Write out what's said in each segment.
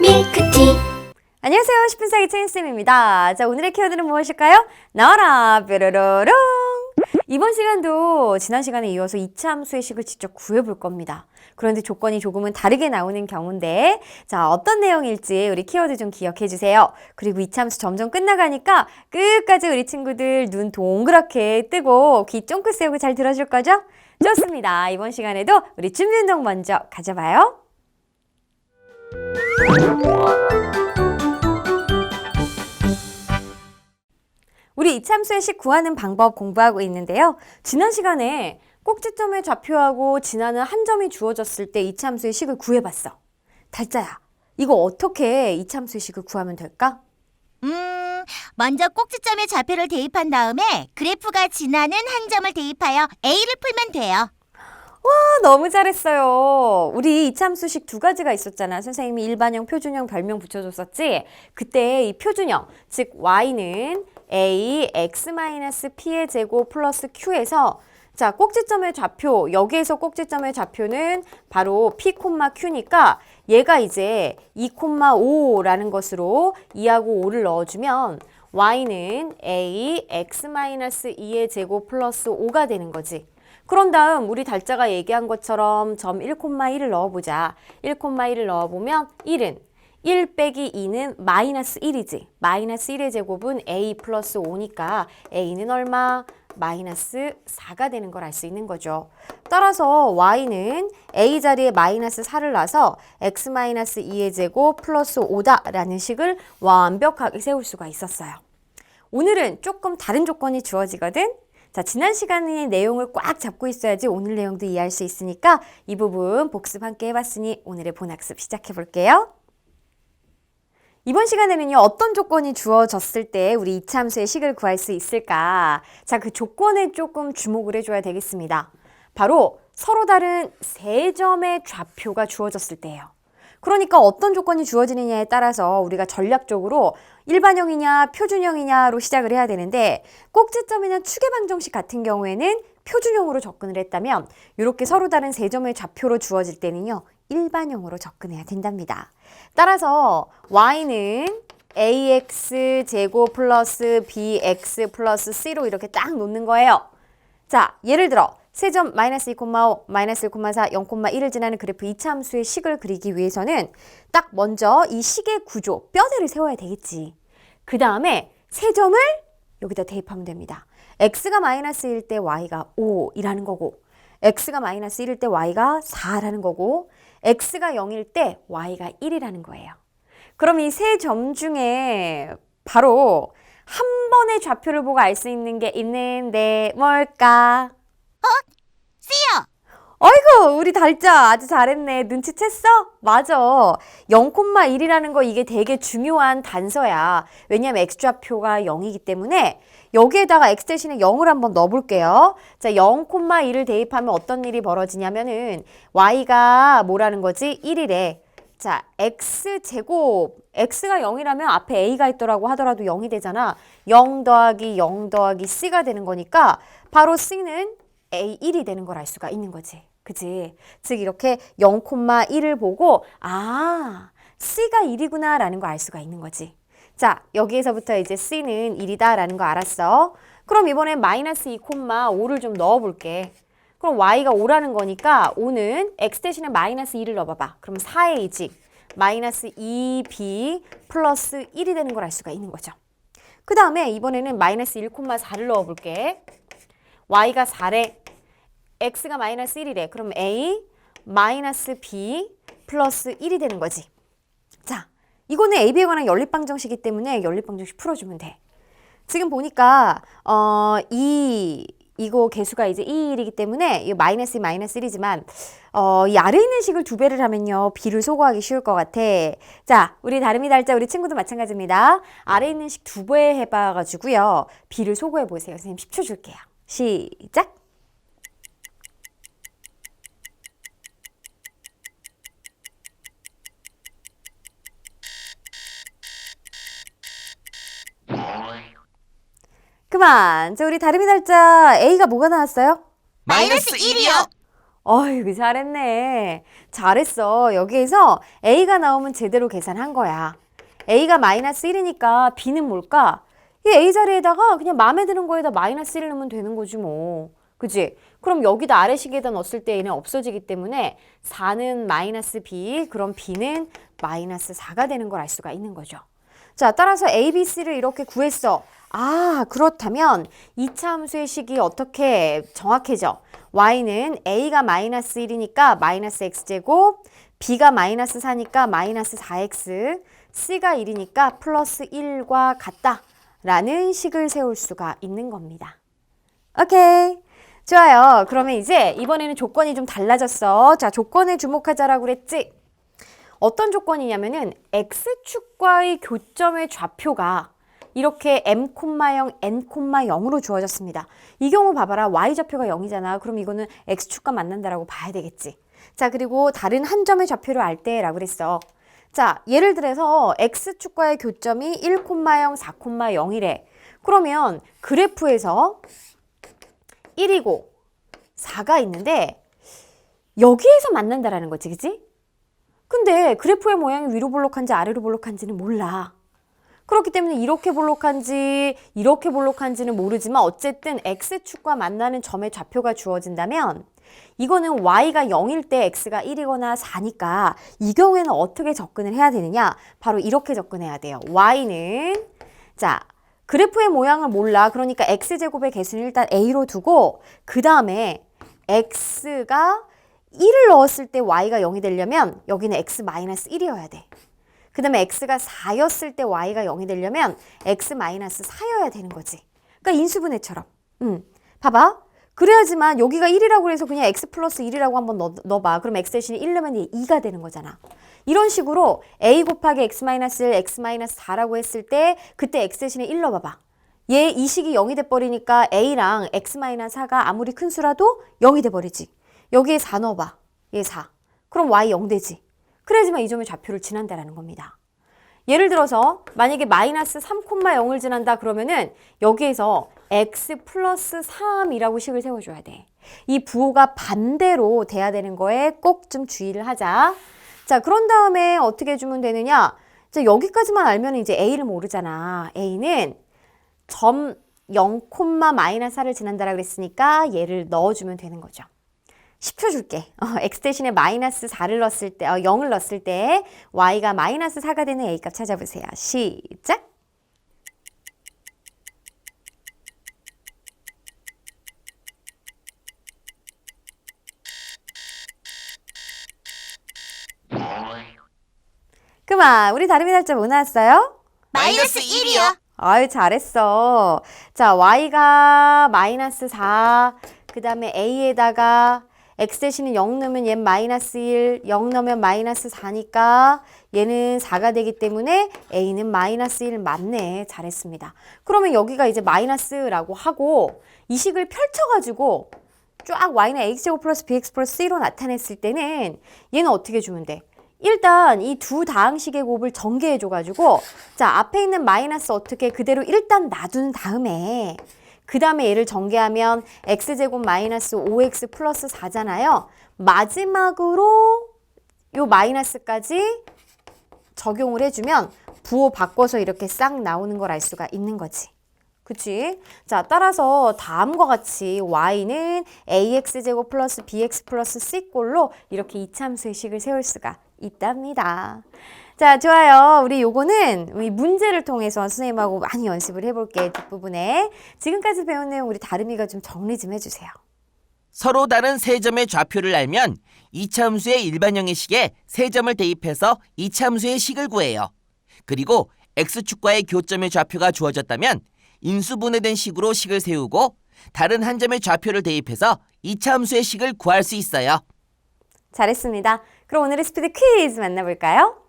밀크티 안녕하세요. 10분 사기 체인쌤입니다. 자, 오늘의 키워드는 무엇일까요? 나와라, 뾰로로롱! 이번 시간도 지난 시간에 이어서 이차 함 수의 식을 직접 구해볼 겁니다. 그런데 조건이 조금은 다르게 나오는 경우인데, 자, 어떤 내용일지 우리 키워드 좀 기억해 주세요. 그리고 이차 함수 점점 끝나가니까 끝까지 우리 친구들 눈 동그랗게 뜨고 귀 쫑긋 세우고 잘 들어줄 거죠? 좋습니다. 이번 시간에도 우리 준비 운동 먼저 가져봐요. 우리 이참수의 식 구하는 방법 공부하고 있는데요. 지난 시간에 꼭지점의 좌표하고 지나는 한 점이 주어졌을 때 이참수의 식을 구해봤어. 달짜야, 이거 어떻게 이참수의 식을 구하면 될까? 음, 먼저 꼭지점에 좌표를 대입한 다음에 그래프가 지나는 한 점을 대입하여 A를 풀면 돼요. 아, 너무 잘했어요. 우리 이참수식 두 가지가 있었잖아. 선생님이 일반형, 표준형 별명 붙여줬었지? 그때 이 표준형, 즉 y는 a x-p의 제곱 플러스 q에서 자, 꼭지점의 좌표, 여기에서 꼭지점의 좌표는 바로 p, q니까 얘가 이제 2,5라는 것으로 2하고 5를 넣어주면 y는 a x-2의 제곱 플러스 5가 되는 거지. 그런 다음 우리 달자가 얘기한 것처럼 점 1,1을 넣어보자. 1,1을 넣어보면 1은 1 빼기 2는 마이너스 1이지. 마이너스 1의 제곱은 a 플러스 5니까 a는 얼마? 마이너스 4가 되는 걸 알 수 있는 거죠. 따라서 y는 a 자리에 마이너스 4를 놔서 x 마이너스 2의 제곱 플러스 5다라는 식을 완벽하게 세울 수가 있었어요. 오늘은 조금 다른 조건이 주어지거든. 자, 지난 시간의 내용을 꽉 잡고 있어야지 오늘 내용도 이해할 수 있으니까 이 부분 복습 함께 해봤으니 오늘의 본학습 시작해 볼게요. 이번 시간에는요, 어떤 조건이 주어졌을 때 우리 이차함수의 식을 구할 수 있을까? 자, 그 조건에 조금 주목을 해줘야 되겠습니다. 바로 서로 다른 세 점의 좌표가 주어졌을 때예요. 그러니까 어떤 조건이 주어지느냐에 따라서 우리가 전략적으로 일반형이냐 표준형이냐로 시작을 해야 되는데 꼭지점이나 축의 방정식 같은 경우에는 표준형으로 접근을 했다면 이렇게 서로 다른 세 점의 좌표로 주어질 때는요 일반형으로 접근해야 된답니다. 따라서 y는 ax 제곱 플러스 bx 플러스 c로 이렇게 딱 놓는 거예요. 자, 예를 들어 세점 마이너스 2,5, 마이너스 1,4, 0,1을 지나는 그래프 이차 함수의 식을 그리기 위해서는 딱 먼저 이 식의 구조, 뼈대를 세워야 되겠지. 그 다음에 세 점을 여기다 대입하면 됩니다. x가 마이너스일 때 y가 5이라는 거고 x가 마이너스 1일 때 y가 4라는 거고 x가 0일 때 y가 1이라는 거예요. 그럼 이 세 점 중에 바로 한 번의 좌표를 보고 알 수 있는 게 있는데 뭘까? C요! 어이구, 우리 달자 아주 잘했네. 눈치챘어? 맞아. 0,1이라는 거 이게 되게 중요한 단서야. 왜냐면 x좌표가 0이기 때문에 여기에다가 x 대신에 0을 한번 넣어볼게요. 자, 0,1을 대입하면 어떤 일이 벌어지냐면은 y가 뭐라는 거지? 1이래. 자, x제곱, x가 0이라면 앞에 a가 있더라고 하더라도 0이 되잖아. 0 더하기 0 더하기 c가 되는 거니까 바로 c는 A1이 되는 걸 알 수가 있는 거지. 그지? 즉 이렇게 0,1을 보고 아, C가 1이구나 라는 거알 수가 있는 거지. 자, 여기에서부터 이제 C는 1이다 라는 거 알았어. 그럼 이번엔 마이너스 2,5를 좀 넣어볼게. 그럼 Y가 5라는 거니까 5는 X 대신에 마이너스 2를 넣어봐봐. 그럼 4A지. 마이너스 2B 플러스 1이 되는 걸 알 수가 있는 거죠. 그 다음에 이번에는 마이너스 1,4를 넣어볼게. Y가 4래, x가 마이너스 1이래. 그럼 a 마이너스 b 플러스 1이 되는 거지. 자, 이거는 ab에 관한 연립방정식이기 때문에 연립방정식 풀어주면 돼. 지금 보니까 어, 이 이거 개수가 이제 2일이기 때문에 이 마이너스 마이너스 1이지만 어, 이 아래 있는 식을 두 배를 하면요 b를 소거하기 쉬울 것 같아. 자, 우리 다름이 달자 우리 친구도 마찬가지입니다. 아래 있는 식 두 배 해봐가지고요 b를 소거해 보세요. 선생님 10초 줄게요. 시작. 그만. 자, 우리 다름이 달자 A가 뭐가 나왔어요? 마이너스 1이요! 어이구, 잘했네. 잘했어. 여기에서 A가 나오면 제대로 계산한 거야. A가 마이너스 1이니까 B는 뭘까? 이 A 자리에다가 그냥 마음에 드는 거에다 마이너스 1을 넣으면 되는 거지 뭐. 그지? 그럼 여기다 아래식에다 넣었을 때 얘는 없어지기 때문에 4는 마이너스 B, 그럼 B는 마이너스 4가 되는 걸 알 수가 있는 거죠. 자, 따라서 A, B, C를 이렇게 구했어. 아, 그렇다면 이차 함수의 식이 어떻게 정확해져? Y는 A가 마이너스 1이니까 마이너스 X제곱, B가 마이너스 4니까 마이너스 4X, C가 1이니까 플러스 1과 같다. 라는 식을 세울 수가 있는 겁니다. 오케이. 좋아요. 그러면 이제 이번에는 조건이 좀 달라졌어. 자, 조건에 주목하자라고 그랬지? 어떤 조건이냐면은 x축과의 교점의 좌표가 이렇게 m, 0, n, 0으로 주어졌습니다. 이 경우 봐봐라. y좌표가 0이잖아. 그럼 이거는 x축과 만난다라고 봐야 되겠지. 자, 그리고 다른 한 점의 좌표를 알 때라고 그랬어. 자, 예를 들어서 x축과의 교점이 1, 0, 4, 0이래. 그러면 그래프에서 1이고 4가 있는데 여기에서 만난다라는 거지, 그치? 근데 그래프의 모양이 위로 볼록한지 아래로 볼록한지는 몰라. 그렇기 때문에 이렇게 볼록한지 이렇게 볼록한지는 모르지만 어쨌든 x축과 만나는 점의 좌표가 주어진다면 이거는 y가 0일 때 x가 1이거나 4니까 이 경우에는 어떻게 접근을 해야 되느냐? 바로 이렇게 접근해야 돼요. y는 자 그래프의 모양을 몰라. 그러니까 x제곱의 개수는 일단 a로 두고 그 다음에 x가 1을 넣었을 때 y가 0이 되려면 여기는 x-1이어야 돼. 그 다음에 x가 4였을 때 y가 0이 되려면 x-4여야 되는 거지. 그러니까 인수분해처럼. 음, 봐봐. 그래야지만 여기가 1이라고 해서 그냥 x 플러스 1이라고 한번 넣, 넣어봐. 그럼 x 대신에 1 넣으면 얘 2가 되는 거잖아. 이런 식으로 a 곱하기 x-1, x-4라고 했을 때 그때 x 대신에 1 넣어봐봐. 얘 이 식이 0이 돼버리니까 a랑 x-4가 아무리 큰 수라도 0이 돼버리지. 여기에 4 넣어봐. 얘 4. 그럼 y 0 되지. 그래야지만 이 점의 좌표를 지난다라는 겁니다. 예를 들어서 만약에 마이너스 3,0을 지난다 그러면은 여기에서 x 플러스 3이라고 식을 세워줘야 돼. 이 부호가 반대로 돼야 되는 거에 꼭 좀 주의를 하자. 자, 그런 다음에 어떻게 해주면 되느냐? 자, 여기까지만 알면 이제 a를 모르잖아. a는 점 0, 마이너스 4를 지난다라 그랬으니까 얘를 넣어주면 되는 거죠. 10초 줄게. 어, x 대신에 마이너스 4를 넣었을 때, 어, 0을 넣었을 때 y가 마이너스 4가 되는 a 값 찾아보세요. 시작. 그만 우리 다름이 날짜 뭐 나왔어요? 마이너스 1이요. 아유 잘했어. 자 y가 마이너스 4, 그 다음에 a에다가 x 대신에 0 넣으면 얘는 마이너스 1, 0 넣으면 마이너스 4니까 얘는 4가 되기 때문에 a는 마이너스 1 맞네. 잘했습니다. 그러면 여기가 이제 마이너스라고 하고 이 식을 펼쳐가지고 쫙 y는 ax제곱 플러스 bx 플러스 c로 나타냈을 때는 얘는 어떻게 주면 돼? 일단 이 두 다항식의 곱을 전개해줘가지고 자 앞에 있는 마이너스 어떻게 그대로 일단 놔둔 다음에 그 다음에 얘를 전개하면 x제곱 마이너스 5x 플러스 4잖아요. 마지막으로 요 마이너스까지 적용을 해주면 부호 바꿔서 이렇게 싹 나오는 걸 알 수가 있는 거지. 그치? 자, 따라서 다음과 같이 y는 ax제곱 플러스 bx 플러스 c꼴로 이렇게 이참수의 식을 세울 수가 있답니다. 자, 좋아요. 우리 요거는 우리 문제를 통해서 선생님하고 많이 연습을 해볼게, 뒷부분에. 지금까지 배운 내용 우리 다름이가 좀 정리 좀 해주세요. 서로 다른 세 점의 좌표를 알면 이차함수의 일반형의 식에 세 점을 대입해서 이차함수의 식을 구해요. 그리고 x축과의 교점의 좌표가 주어졌다면 인수분해된 식으로 식을 세우고 다른 한 점의 좌표를 대입해서 이차함수의 식을 구할 수 있어요. 잘했습니다. 그럼 오늘의 스피드 퀴즈 만나볼까요?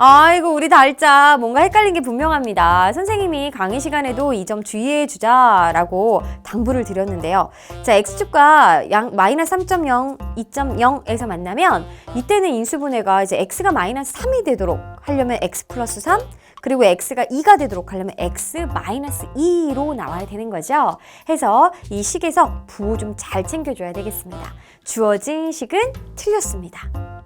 아이고 우리 달자 뭔가 헷갈린 게 분명합니다. 선생님이 강의 시간에도 이 점 주의해 주자라고 당부를 드렸는데요. 자 x축과 양 마이너스 3.0, 2.0에서 만나면 이때는 인수분해가 이제 x가 마이너스 3이 되도록 하려면 x 플러스 3 그리고 x가 2가 되도록 하려면 x 마이너스 2로 나와야 되는 거죠. 해서 이 식에서 부호 좀 잘 챙겨줘야 되겠습니다. 주어진 식은 틀렸습니다.